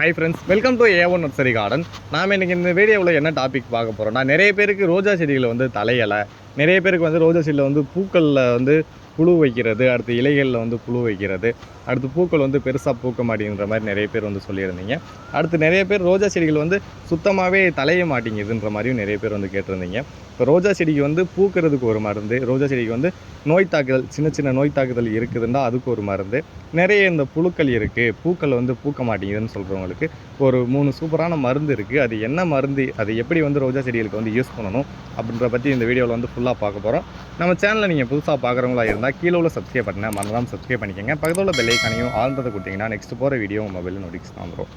Hi friends welcome to A one nursery garden நாம் இன்னைக்கு இந்த வீடியோவில் என்ன டாபிக் பார்க்க போகிறோம்னா நிறைய பேருக்கு ரோஜா செடிகள் வந்து தலையலை. நிறைய பேருக்கு வந்து ரோஜா செடியில் வந்து பூக்களில் வந்து புழு வைக்கிறது அடுத்து இலைகளில் வந்து புழு வைக்கிறது அடுத்து பூக்கள் வந்து பெருசாக பூக்க மாட்டேங்கிற மாதிரி நிறைய பேர் வந்து சொல்லியிருந்தீங்க. அடுத்து நிறைய பேர் ரோஜா செடிகள் வந்து சுத்தமாகவே தலைய மாட்டேங்குதுன்ற மாதிரியும் நிறைய பேர் வந்து கேட்டிருந்தீங்க. இப்போ ரோஜா செடிக்கு வந்து பூக்கிறதுக்கு ஒரு மருந்து ரோஜா செடிக்கு வந்து நோய் தாக்குதல் சின்ன சின்ன நோய் தாக்குதல் இருக்குதுன்னா அதுக்கு ஒரு மருந்து. நிறைய இந்த புழுக்கள் இருக்குது பூக்கள் வந்து பூக்க மாட்டேங்குதுன்னு சொல்கிறவங்களுக்கு ஒரு மூணு சூப்பரான மருந்து இருக்குது அது என்ன மருந்து அது எப்படி வந்து ரோஜா செடிகளுக்கு வந்து யூஸ் பண்ணணும் அப்படின்ற பற்றி இந்த வீடியோவில் வந்து ஃபுல்லாக பார்க்க போகிறோம் நம்ம சேனலில் நீங்கள் புதுசாக பார்க்குறவங்களா இருந்தால் கீழே உள்ள சப்ஸ்கிரைப் பண்ணேன் மறந்தாமல் சப்ஸ்கிரைப் பண்ணிக்கோங்க. பக்கத்தில் உள்ள பெல்லைக்கானையும் ஆழ்ந்ததை கொடுத்தீங்கன்னா நெக்ஸ்ட் போகிற வீடியோ உங்கள் மொபைலில் நோட்டிஃபிகேஷன் வந்துடும்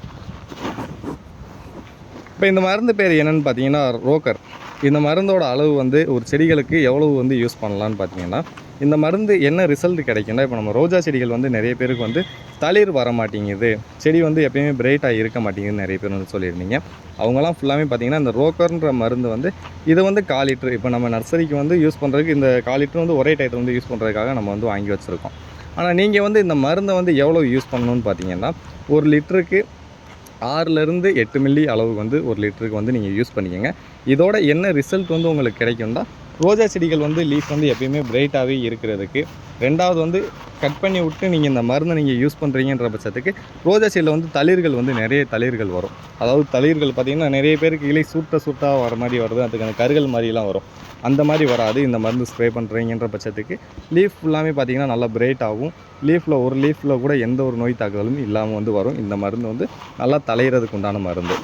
இப்போ இந்த மருந்து பேர் என்னன்னு பார்த்தீங்கன்னா ரோக்கர். இந்த மருந்தோட அளவு வந்து ஒரு செடிகளுக்கு எவ்வளவு வந்து யூஸ் பண்ணலான்னு பார்த்தீங்கன்னா இந்த மருந்து என்ன ரிசல்ட் கிடைக்கும்னா இப்போ நம்ம ரோஜா செடிகள் வந்து நிறைய பேருக்கு வந்து தளிர் வர மாட்டேங்குது. செடி வந்து எப்பயுமே பிரைட்டாக இருக்க மாட்டேங்குதுன்னு நிறைய பேர் வந்து சொல்லியிருந்தீங்க. அவங்களாம் ஃபுல்லாமே பார்த்தீங்கன்னா இந்த ரோக்கர்ன்ற மருந்து வந்து இதை வந்து கால் லிட்டர். இப்போ நம்ம நர்சரிக்கு வந்து யூஸ் பண்ணுறதுக்கு இந்த கால் லிட்டர் வந்து ஒரே டயத்தில் வந்து யூஸ் பண்ணுறதுக்காக நம்ம வந்து வாங்கி வச்சுருக்கோம். ஆனால் நீங்கள் வந்து இந்த மருந்தை வந்து எவ்வளோ யூஸ் பண்ணணும்னு பார்த்தீங்கன்னா ஒரு லிட்டருக்கு ஆறுலேருந்து எட்டு மில்லி அளவுக்கு வந்து ஒரு லிட்டருக்கு வந்து நீங்கள் யூஸ் பண்ணிக்கோங்க. இதோட என்ன ரிசல்ட் வந்து உங்களுக்கு கிடைக்கும்னா ரோஜா செடிகள் வந்து லீஃப் வந்து எப்பயுமே பிரைட்டாகவே இருக்கிறதுக்கு. ரெண்டாவது வந்து கட் பண்ணி விட்டு நீங்கள் இந்த மருந்தை நீங்கள் யூஸ் பண்ணுறீங்கன்ற பட்சத்துக்கு ரோஜா செடியில் வந்து தளிர்கள் வந்து நிறைய தளிர்கள் வரும். அதாவது தளிர்கள் பார்த்திங்கன்னா நிறைய பேருக்கு இலை சூட்ட சூட்டாக வர மாதிரி வருது. அதுக்கு அந்த கருகள் மாதிரிலாம் வரும். அந்த மாதிரி வராது. இந்த மருந்து ஸ்ப்ரே பண்ணுறீங்கன்ற பட்சத்துக்கு லீஃப் ஃபுல்லாமே பார்த்திங்கன்னா நல்லா பிரைட் ஆகும். லீஃபில் ஒரு லீஃபில் கூட எந்த ஒரு நோய் தாக்குதலும் இல்லாமல் வந்து வரும். இந்த மருந்து வந்து நல்லா தலையிறதுக்கு உண்டான மருந்து.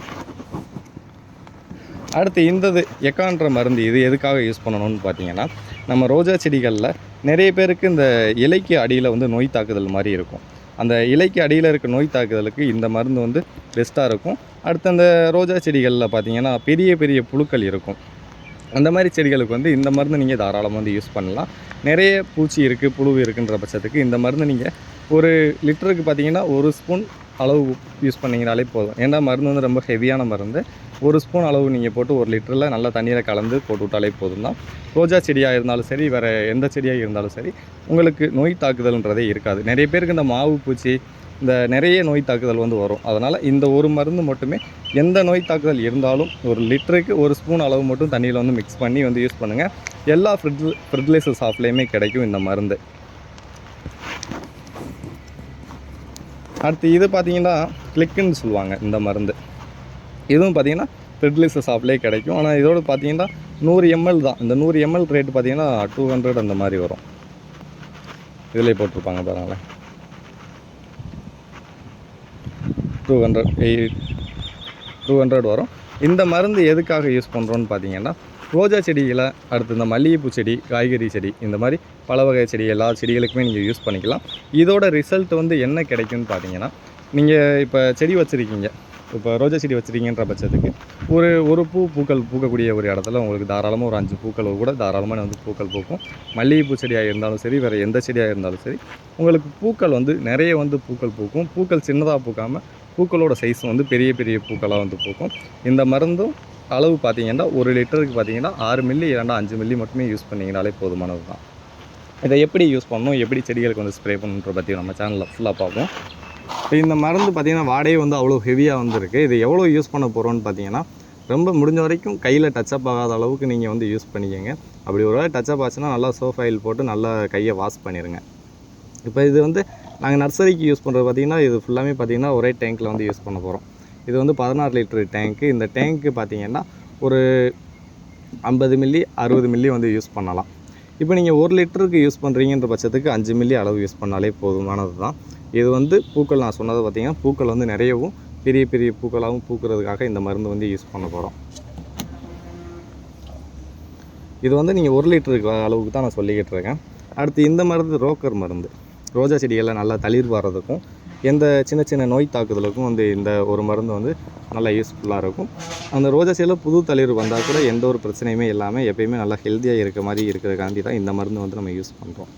அடுத்து இந்தது எக்கான்ற மருந்து இது எதுக்காக யூஸ் பண்ணணும்னு பார்த்தீங்கன்னா நம்ம ரோஜா செடிகளில் நிறைய பேருக்கு இந்த இலைக்கு அடியில் வந்து நோய் தாக்குதல் மாதிரி இருக்கும். அந்த இலைக்கு அடியில் இருக்க நோய் தாக்குதலுக்கு இந்த மருந்து வந்து பெஸ்ட்டாக இருக்கும். அடுத்து அந்த ரோஜா செடிகளில் பார்த்தீங்கன்னா பெரிய பெரிய புழுக்கள் இருக்கும். அந்த மாதிரி செடிகளுக்கு வந்து இந்த மருந்து நீங்கள் தாராளமாக வந்து யூஸ் பண்ணலாம். நிறைய பூச்சி இருக்குது புழு இருக்குன்ற பட்சத்துக்கு இந்த மருந்து நீங்கள் ஒரு லிட்டருக்கு பார்த்தீங்கன்னா ஒரு ஸ்பூன் அளவு யூஸ் பண்ணிங்கனாலே போதும். ஏன்னா மருந்து வந்து ரொம்ப ஹெவியான மருந்து. ஒரு ஸ்பூன் அளவு நீங்கள் போட்டு ஒரு லிட்டரில் நல்லா தண்ணீரை கலந்து போட்டு விட்டாலே போதும் தான் ரோஜா செடியாக இருந்தாலும் சரி வேறு எந்த செடியாக இருந்தாலும் சரி உங்களுக்கு நோய் தாக்குதல்ன்றதே இருக்காது. நிறைய பேருக்கு இந்த மாவு பூச்சி இந்த நிறைய நோய் தாக்குதல் வந்து வரும். அதனால் இந்த ஒரு மருந்து மட்டுமே எந்த நோய் தாக்குதல் இருந்தாலும் ஒரு லிட்டருக்கு ஒரு ஸ்பூன் அளவு மட்டும் தண்ணியில் வந்து மிக்ஸ் பண்ணி வந்து யூஸ் பண்ணுங்கள் எல்லா ஃப்ரிட் ஃபெர்டிலைசர் ஷாப்லேயுமே கிடைக்கும் இந்த மருந்து. அடுத்து இது பார்த்தீங்கன்னா கிளிக்குன்னு சொல்லுவாங்க இந்த மருந்து. இதுவும் பார்த்தீங்கன்னா ஃபெர்டிலைசர் ஷாப்லேயே கிடைக்கும். ஆனால் இதோட பார்த்தீங்கன்னா நூறு எம்எல் தான். இந்த நூறு எம்எல் ரேட் பார்த்தீங்கன்னா டூ ஹண்ட்ரட் அந்த மாதிரி வரும். இதிலே போட்டிருப்பாங்க பாருங்களேன். Two hundred eight two hundred வரும். இந்த மருந்து எதுக்காக யூஸ் பண்ணுறோன்னு பார்த்தீங்கன்னா ரோஜா செடியில் அடுத்து இந்த மல்லிகைப்பூ செடி காய்கறி செடி இந்த மாதிரி பல வகை செடி எல்லா செடிகளுக்குமே நீங்கள் யூஸ் பண்ணிக்கலாம். இதோட ரிசல்ட் வந்து என்ன கிடைக்கும்னு பார்த்தீங்கன்னா நீங்கள் இப்போ செடி வச்சுருக்கீங்க. இப்போ ரோஜா செடி வச்சுருக்கீங்கன்ற பட்சத்துக்கு ஒரு ஒரு பூ பூக்கள் பூக்கக்கூடிய ஒரு இடத்துல உங்களுக்கு தாராளமாக ஒரு அஞ்சு பூக்கள் கூட தாராளமாக வந்து பூக்கள் பூக்கும். மல்லிகைப்பூ செடியாக இருந்தாலும் சரி வேறு எந்த செடியாக இருந்தாலும் சரி உங்களுக்கு பூக்கள் வந்து நிறைய வந்து பூக்கள் பூக்கும். பூக்கள் சின்னதாக பூக்காமல் பூக்களோட சைஸ் வந்து பெரிய பெரிய பூக்களாக வந்து பூக்கும். இந்த மருந்தும் அளவு பார்த்தீங்கன்னா ஒரு லிட்டருக்கு பார்த்தீங்கன்னா ஆறு மில்லி இல்லைன்னா அஞ்சு மில்லி மட்டுமே யூஸ் பண்ணிங்கனாலே போதுமானது தான். இதை எப்படி யூஸ் பண்ணணும்? எப்படி செடிகளுக்கு வந்து ஸ்ப்ரே பண்ணணுன்ற பற்றி நம்ம சேனலில் ஃபுல்லாக பார்ப்போம். இப்போ இந்த மருந்து பார்த்திங்கன்னா வாடையே வந்து அவ்வளோ ஹெவியாக வந்துருக்கு. இது எவ்வளோ யூஸ் பண்ண போகிறோன்னு பார்த்தீங்கன்னா ரொம்ப முடிஞ்ச வரைக்கும் கையில் டச்சப் ஆகாத அளவுக்கு நீங்கள் வந்து யூஸ் பண்ணிக்கோங்க. அப்படி ஒரு வேளை டச்சப் ஆச்சுன்னா நல்லா சோப் ஆயில் போட்டு நல்லா கையை வாஷ் பண்ணிடுங்க இப்போ இது வந்து நாங்கள் நர்சரிக்கு யூஸ் பண்ணுறது பார்த்திங்கன்னா இது ஃபுல்லாமே பார்த்திங்கன்னா ஒரே டேங்க்கில் வந்து யூஸ் பண்ண போகிறோம் இது வந்து பதினாறு லிட்டரு டேங்க்கு. இந்த டேங்க்கு பார்த்திங்கன்னா ஒரு ஐம்பது மில்லி அறுபது மில்லி வந்து யூஸ் பண்ணலாம். இப்போ நீங்கள் ஒரு லிட்டருக்கு யூஸ் பண்ணுறீங்கன்ற பட்சத்துக்கு அஞ்சு மில்லி அளவு யூஸ் பண்ணாலே போதுமானது தான். இது வந்து பூக்கள் நான் சொன்னது பார்த்திங்கன்னா பூக்கள் வந்து நிறையவும் பெரிய பெரிய பூக்களாகவும் பூக்கிறதுக்காக இந்த மருந்து வந்து யூஸ் பண்ண போகிறோம் இது வந்து நீங்கள் ஒரு லிட்டருக்கு அளவுக்கு தான் நான் சொல்லிக்கிட்டு இருக்கேன். அடுத்து இந்த மருந்து ரோக்கர் மருந்து. ரோஜா செடிகளில் நல்லா தளிர் வர்றதுக்கும் எந்த சின்ன சின்ன நோய் தாக்குதலுக்கும் வந்து இந்த ஒரு மருந்து வந்து நல்லா யூஸ்ஃபுல்லாக இருக்கும். அந்த ரோஜா செடியில் புது தளிர் வந்தால் கூட எந்த ஒரு பிரச்சனையுமே இல்லாமல் எப்பயுமே நல்லா ஹெல்த்தியாக இருக்க மாதிரி இருக்கிறதுக்காண்டி தான் இந்த மருந்து வந்து நம்ம யூஸ் பண்ணுறோம்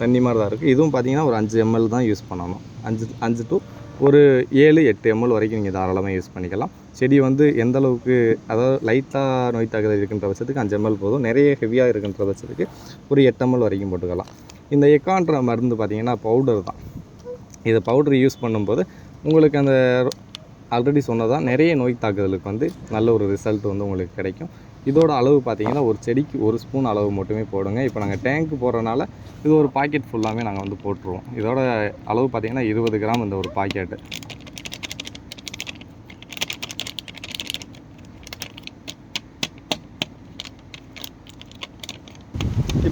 தண்ணி மாதிரி தான் இருக்குது இதுவும் பார்த்தீங்கன்னா ஒரு அஞ்சு எம்எல் தான் யூஸ் பண்ணணும். அஞ்சு அஞ்சு டு ஒரு ஏழு எட்டு எம்எல் வரைக்கும் நீங்கள் தாராளமாக யூஸ் பண்ணிக்கலாம். செடி வந்து எந்த அளவுக்கு அதாவது லைட்டாக நோய் தாக்குதல் இருக்கின்ற பட்சத்துக்கு அஞ்சு எம்எல் போதும். நிறைய ஹெவியாக இருக்கின்ற பட்சத்துக்கு ஒரு எட்டு எம்எல் வரைக்கும் போட்டுக்கலாம். இந்த எக்கான்ற மருந்து பார்த்திங்கன்னா பவுடர் தான். இதை பவுடர் யூஸ் பண்ணும்போது உங்களுக்கு அந்த ஆல்ரெடி சொன்னதான் நிறைய நோய் தாக்குதலுக்கு வந்து நல்ல ஒரு ரிசல்ட் வந்து உங்களுக்கு கிடைக்கும். இதோட அளவு பார்த்திங்கன்னா ஒரு செடிக்கு ஒரு ஸ்பூன் அளவு மட்டுமே போடுங்க. இப்போ நாங்கள் டேங்க்கு போடுறனால இது ஒரு பாக்கெட் ஃபுல்லாமே நாங்கள் வந்து போட்டுருவோம். இதோட அளவு பார்த்தீங்கன்னா இருபது கிராம் இந்த ஒரு பாக்கெட்டு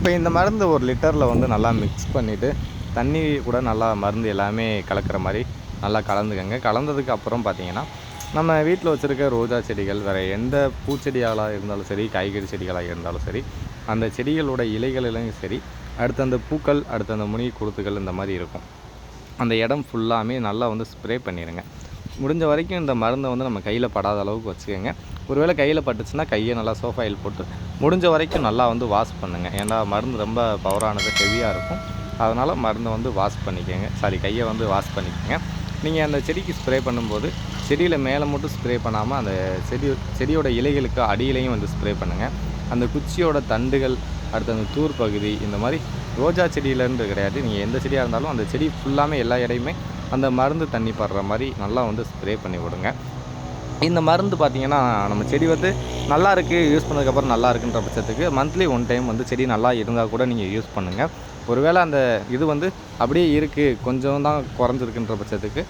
இப்போ இந்த மருந்து ஒரு லிட்டரில் வந்து நல்லா மிக்ஸ் பண்ணிவிட்டு தண்ணி கூட நல்லா மருந்து எல்லாமே கலக்கிற மாதிரி நல்லா கலந்துக்கங்க. கலந்ததுக்கு அப்புறம் பார்த்தீங்கன்னா நம்ம வீட்டில் வச்சுருக்க ரோஜா செடிகள் வேறு எந்த பூச்செடிகளாக இருந்தாலும் சரி காய்கறி செடிகளாக இருந்தாலும் சரி அந்த செடிகளோட இலைகளிலும் சரி அடுத்து அந்த பூக்கள் அடுத்து அந்த முனி குருத்துகள் இந்த மாதிரி இருக்கும். அந்த இடம் ஃபுல்லாமே நல்லா வந்து ஸ்ப்ரே பண்ணிடுங்க முடிஞ்ச வரைக்கும் இந்த மருந்தை வந்து நம்ம கையில் படாத அளவுக்கு வச்சுக்கோங்க. ஒருவேளை கையில் பட்டுச்சுன்னா கையை நல்லா சோஃபாயில் போட்டு முடிஞ்ச வரைக்கும் நல்லா வந்து வாஷ் பண்ணுங்கள் ஏன்னா மருந்து ரொம்ப பவரானது ஹெவியாக இருக்கும். அதனால் மருந்தை வந்து வாஷ் பண்ணிக்கோங்க. சாரி கையை வந்து வாஷ் பண்ணிக்கோங்க. நீங்கள் அந்த செடிக்கு ஸ்ப்ரே பண்ணும்போது செடியில் மேலே மட்டும் ஸ்ப்ரே பண்ணாமல் அந்த செடி செடியோட இலைகளுக்கு அடியிலையும் வந்து ஸ்ப்ரே பண்ணுங்கள் அந்த குச்சியோட தண்டுகள் அடுத்து அந்த தூர் பகுதி இந்த மாதிரி ரோஜா செடியிலேருந்து கிடையாது. நீங்கள் எந்த செடியாக இருந்தாலும் அந்த செடி ஃபுல்லாமே எல்லா இடையுமே அந்த மருந்து தண்ணி படுற மாதிரி நல்லா வந்து ஸ்ப்ரே பண்ணி விடுங்க. இந்த மருந்து பார்த்தீங்கன்னா நம்ம செடி வந்து நல்லா இருக்குது யூஸ் பண்ணதுக்கப்புறம் நல்லா இருக்குன்ற பட்சத்துக்கு மந்த்லி ஒன் டைம் வந்து செடி நல்லா இருந்தால் கூட நீங்கள் யூஸ் பண்ணுங்கள் ஒருவேளை அந்த இது வந்து அப்படியே இருக்குது கொஞ்சம் தான் குறைஞ்சிருக்குன்ற பட்சத்துக்கு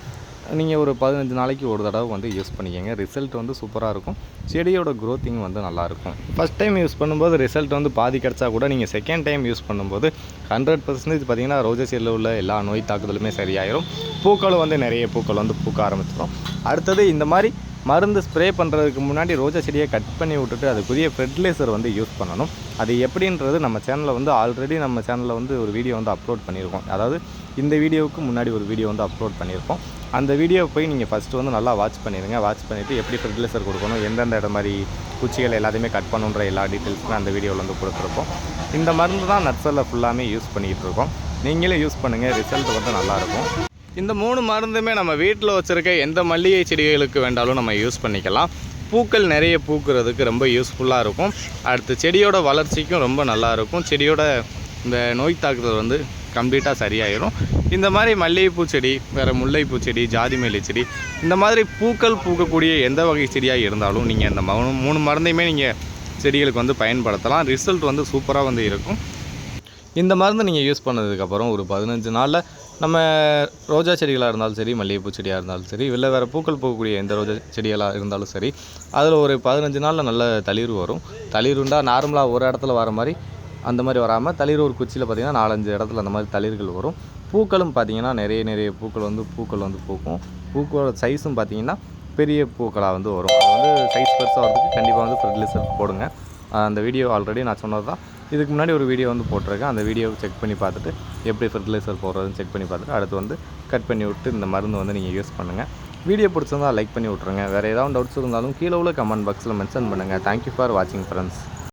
நீங்கள் ஒரு பதினஞ்சு நாளைக்கு ஒரு தடவை வந்து யூஸ் பண்ணிக்கோங்க. ரிசல்ட் வந்து சூப்பராக இருக்கும். செடியோட க்ரோத்திங் வந்து நல்லாயிருக்கும் ஃபஸ்ட் டைம் யூஸ் பண்ணும்போது ரிசல்ட் வந்து பாதி கிடச்சா கூட நீங்கள் செகண்ட் டைம் யூஸ் பண்ணும்போது ஹண்ட்ரட் பர்சன்டேஜ் பார்த்தீங்கன்னா ரோஜா செடியில் உள்ள எல்லா நோய் தாக்குதலுமே சரியாயிரும். பூக்களும் வந்து நிறைய பூக்கள் வந்து பூக்க ஆரம்பிச்சிடும் அடுத்தது இந்த மாதிரி மருந்து ஸ்ப்ரே பண்ணுறதுக்கு முன்னாடி ரோஜா செடியை கட் பண்ணி விட்டுட்டு அதுக்குரிய ஃபெர்டிலைசர் வந்து யூஸ் பண்ணணும். அது எப்படின்றது நம்ம சேனலில் வந்து ஆல்ரெடி நம்ம சேனலில் வந்து ஒரு வீடியோ வந்து அப்லோட் பண்ணியிருக்கோம். அதாவது இந்த வீடியோவுக்கு முன்னாடி ஒரு வீடியோ வந்து அப்லோட் பண்ணியிருக்கோம். அந்த வீடியோ போய் நீங்கள் ஃபஸ்ட்டு வந்து நல்லா வாட்ச் பண்ணிடுங்க வாட்ச் பண்ணிவிட்டு எப்படி ஃபெர்டிலைசர் கொடுக்கணும் எந்தெந்த இடம் மாதிரி குச்சிகள் எல்லாத்தையுமே கட் பண்ணுன்ற எல்லா டீட்டெயில்ஸுமே அந்த வீடியோவில் வந்து கொடுத்துருப்போம் இந்த மருந்து தான் நட்ஸில் ஃபுல்லாமே யூஸ் பண்ணிகிட்டு இருக்கோம். நீங்களே யூஸ் பண்ணுங்கள் ரிசல்ட் வந்து நல்லாயிருக்கும் இந்த மூணு மருந்துமே நம்ம வீட்டில் வச்சுருக்க எந்த மல்லிகை செடிகளுக்கு வேண்டாலும் நம்ம யூஸ் பண்ணிக்கலாம். பூக்கள் நிறைய பூக்கிறதுக்கு ரொம்ப யூஸ்ஃபுல்லாக இருக்கும். அடுத்து செடியோட வளர்ச்சிக்கும் ரொம்ப நல்லா இருக்கும். செடியோட இந்த நோய் தாக்குதல் வந்து கம்ப்ளீட்டாக சரியாயிரும். இந்த மாதிரி மல்லிகைப்பூ செடி வேறு முல்லைப்பூ செடி ஜாதி மல்லி செடி இந்த மாதிரி பூக்கள் பூக்கக்கூடிய எந்த வகை செடியாக இருந்தாலும் நீங்கள் இந்த மூணு மூணு மருந்தையுமே நீங்கள் செடிகளுக்கு வந்து பயன்படுத்தலாம். ரிசல்ட் வந்து சூப்பராக வந்து இருக்கும். இந்த மருந்து நீங்கள் யூஸ் பண்ணதுக்கப்புறம் ஒரு பதினஞ்சு நாளில் நம்ம ரோஜா செடிகளாக இருந்தாலும் சரி மல்லிகைப்பூ செடியாக இருந்தாலும் சரி இல்லை வேறு பூக்கள் பூக்கக்கூடிய எந்த ரோஜா செடிகளாக இருந்தாலும் சரி அதில் ஒரு பதினஞ்சு நாளில் நல்ல தளிர் வரும். தளிருண்டா நார்மலாக ஒரு இடத்துல வர மாதிரி அந்த மாதிரி வராமல் தளிர் ஒரு குச்சியில் பார்த்திங்கன்னா நாலஞ்சு இடத்துல அந்த மாதிரி தளிர்கள் வரும். பூக்களும் பார்த்திங்கன்னா நிறைய நிறைய பூக்கள் வந்து பூக்கள் வந்து பூக்கும். பூக்களோட சைஸும் பார்த்திங்கன்னா பெரிய பூக்களாக வந்து வரும். அது வந்து சைஸ் பெருசாக வரதுக்கு கண்டிப்பாக வந்து ஃபெர்டிலைசர் போடுங்க. அந்த வீடியோ ஆல்ரெடி நான் சொன்னது தான் இதுக்கு முன்னாடி ஒரு வீடியோ வந்து போட்டிருக்கேன். அந்த வீடியோவை செக் பண்ணி பார்த்துட்டு எப்படி ஃபெர்டிலைசர் போடுறதுன்னு செக் பண்ணி பார்த்துட்டு அடுத்து வந்து கட் பண்ணி விட்டு இந்த மருந்து வந்து நீங்கள் யூஸ் பண்ணுங்கள் வீடியோ பிடிச்சிருந்தா லைக் பண்ணி விட்ருங்க வேறு ஏதாவது டவுட்ஸ் இருந்தாலும் கீழே உள்ள கமெண்ட் பாக்ஸில் மென்ஷன் பண்ணுங்கள் தேங்க்யூ ஃபார் வாட்சிங் ஃப்ரெண்ட்ஸ்